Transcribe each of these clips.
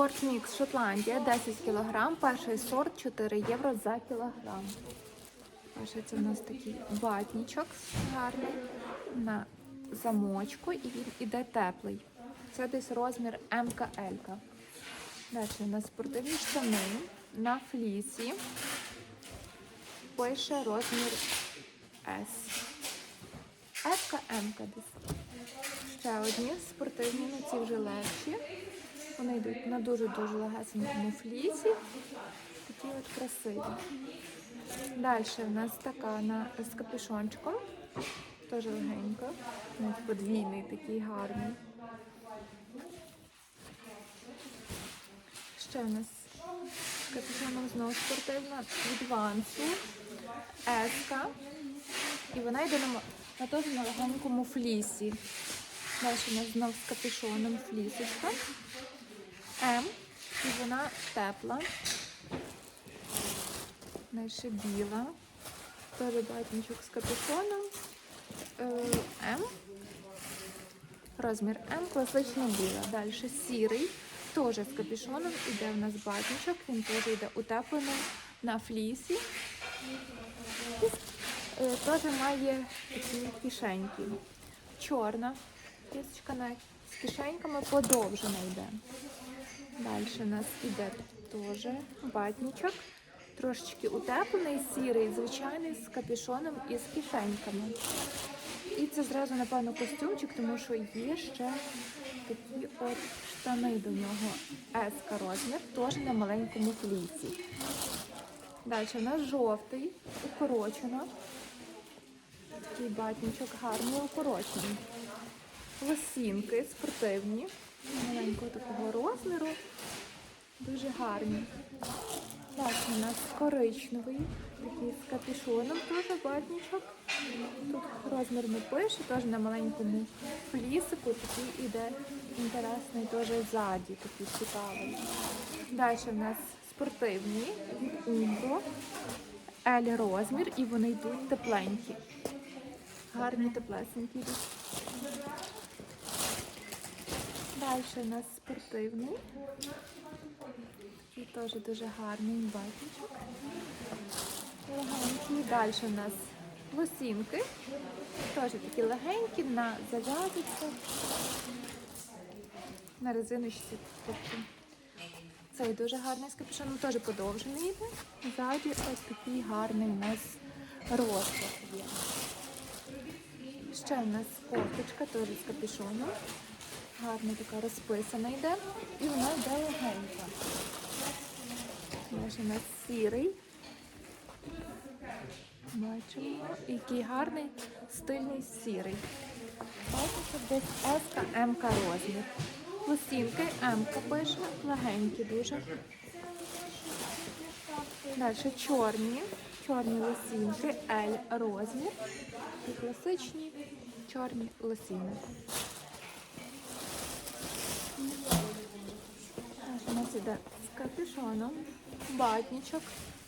Спортмікс Шотландія 10 кг, перший сорт 4 євро за кілограм. Перший це у нас такий ватнічок гарний на замочку і він іде теплий. Це десь розмір МКЛ. Далі у нас спортивні штани на флісі. Пише розмір. Ефка М-ка десь. Ще одні спортивні, ну ці вже легші. Вони йдуть на дуже-дуже легесенькому флісі. Такі от красиві. Далі в нас така на, з капюшончиком. Теж легенька. Подвійний такий гарний. Ще в нас капюшоном знову спортивна від Вансу. Еска. І вона йде на, на теж на легенькому флісі. Далі у нас знов з капюшоном флісочка. М. І вона тепла. Далі біла. Теж батничок з капюшоном. Е, М. Розмір М, класична біла. Далі сірий, теж з капюшоном. Іде в нас батничок, він теж йде утеплений на флісі. Е, Теж має такі кишеньки. Чорна кісточка на з кишеньками подовжена йде. Далі у нас іде теж батничок. Трошечки утеплений, сірий, звичайний, з капюшоном і з кишеньками. І це зразу, напевно, костюмчик, тому що є ще такі от штани до нього. S розмір, теж на маленькому фліці. Далі у нас жовтий, укорочено. Такий батничок гарний, укорочений. Лосінки спортивні, маленького такого розміру. Дуже гарні. Далі у нас коричневий, такий з капюшоном, теж батничок. Тут розмір не пише, теж на маленькому флісику, такий іде інтересний теж ззаді, такий цікавий. Далі в нас спортивні від Umbro, L розмір, і вони йдуть тепленькі. Гарні теплесенькі. Далі у нас спортивний. І теж дуже гарний батічок. Легенький. Далі у нас лосінки. Теж такі легенькі, на зав'язочку. На резиночці. Тобто цей дуже гарний з капюшоном, теж подовжений йде. Ззаді ось такий гарний у нас розклад є. Ще у нас кофточка теж з капюшоном. Гарно така розписана йде. І вона йде легенька. Далі у нас сірий. Бачимо, який гарний стильний сірий. Бачите, десь S, М розмір. Лосінки М пише, легенькі дуже. Далі чорні, чорні лосінки, L розмір. І класичні чорні лосіни. Іде з капюшоном, батнічок,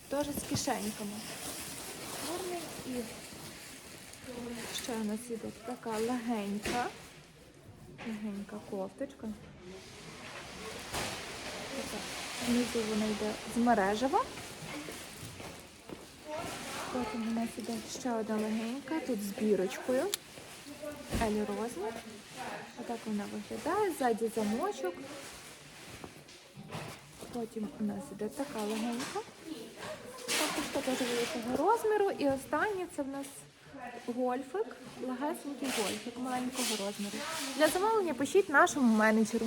теж з кишеньками. І ще у нас іде така легенька, легенька кофточка. Внизу вона йде з мережева. Потім у нас іде ще одна легенька, тут з бірочкою. Елі розмір. Отак вона виглядає, ззаді замочок. Потім у нас іде така легенька. також теж великого розміру. І останнє це в нас гольфик, легесенький гольфик маленького розміру. Для замовлення пишіть нашому менеджеру.